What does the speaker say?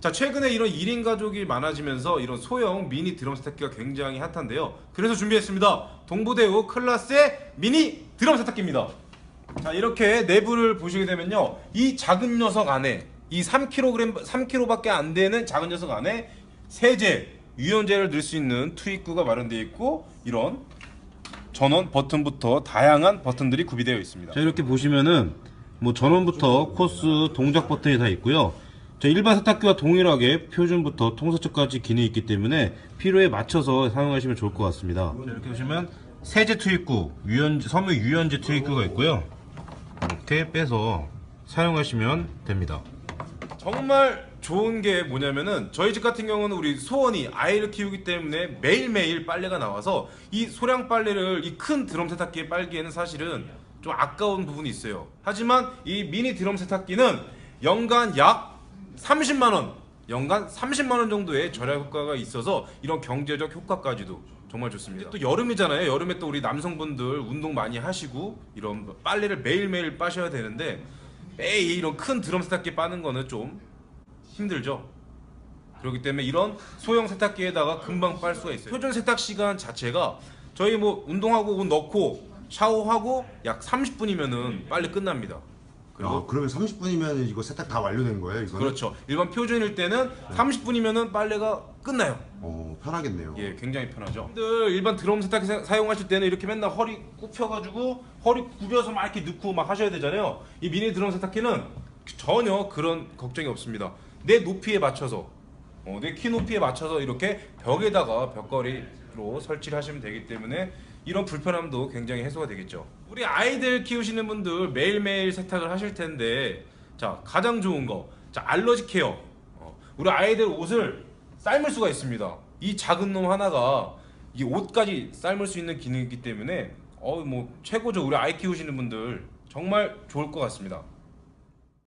자 최근에 이런 1인 가족이 많아지면서 이런 소형 미니 드럼 세탁기가 굉장히 핫한데요. 그래서 준비했습니다. 동부대우 클라스의 미니 드럼 세탁기입니다. 자 이렇게 내부를 보시게 되면요. 이 작은 녀석 안에 이 3kg 3kg밖에 안 되는 작은 녀석 안에 세제 유연제를 넣을 수 있는 투입구가 마련되어 있고 이런 전원 버튼부터 다양한 버튼들이 구비되어 있습니다. 자 이렇게 보시면은 뭐 전원부터 코스 동작 버튼이 다 있고요. 자 일반 세탁기와 동일하게 표준부터 통서처까지 기능이 있기 때문에 필요에 맞춰서 사용하시면 좋을 것 같습니다. 자, 이렇게 보시면 세제 투입구, 유연 섬유 유연제 투입구가 있고요. 이렇게 빼서 사용하시면 됩니다. 정말 좋은 게 뭐냐면은 저희 집 같은 경우는 우리 소원이 아이를 키우기 때문에 매일매일 빨래가 나와서 이 소량 빨래를 이 큰 드럼 세탁기에 빨기에는 사실은 좀 아까운 부분이 있어요. 하지만 이 미니 드럼 세탁기는 연간 약 30만 원, 연간 30만 원 정도의 절약 효과가 있어서 이런 경제적 효과까지도 정말 좋습니다. 또 여름이잖아요. 여름에 또 우리 남성분들 운동 많이 하시고 이런 빨래를 매일매일 빠셔야 되는데 매일 이런 큰 드럼 세탁기 빠는 거는 좀 힘들죠. 그렇기 때문에 이런 소형 세탁기에다가 금방 빨 수가 있어요. 표준 세탁 시간 자체가 저희 뭐 운동하고 옷 넣고 샤워하고 약 30분이면은 빨리 끝납니다. 그리고 아, 그러면 30분이면 이거 세탁 다 완료된 거예요? 이거는? 그렇죠. 일반 표준일 때는 30분이면은 빨래가 끝나요. 어, 편하겠네요. 예, 굉장히 편하죠. 들 일반 드럼 세탁기 사- 사용하실 때는 이렇게 맨날 허리 굽혀가지고 허리 굽여서 막 이렇게 넣고 막 하셔야 되잖아요. 이 미니 드럼 세탁기는 전혀 그런 걱정이 없습니다. 내 높이에 맞춰서, 어, 내키 높이에 맞춰서 이렇게 벽에다가 벽걸이로 설치를 하시면 되기 때문에 이런 불편함도 굉장히 해소가 되겠죠. 우리 아이들 키우시는 분들 매일매일 세탁을 하실 텐데, 자 가장 좋은 거, 자 알러지 케어. 어, 우리 아이들 옷을 삶을 수가 있습니다. 이 작은 놈 하나가 이 옷까지 삶을 수 있는 기능이기 때문에 어 뭐 최고죠. 우리 아이 키우시는 분들 정말 좋을 것 같습니다.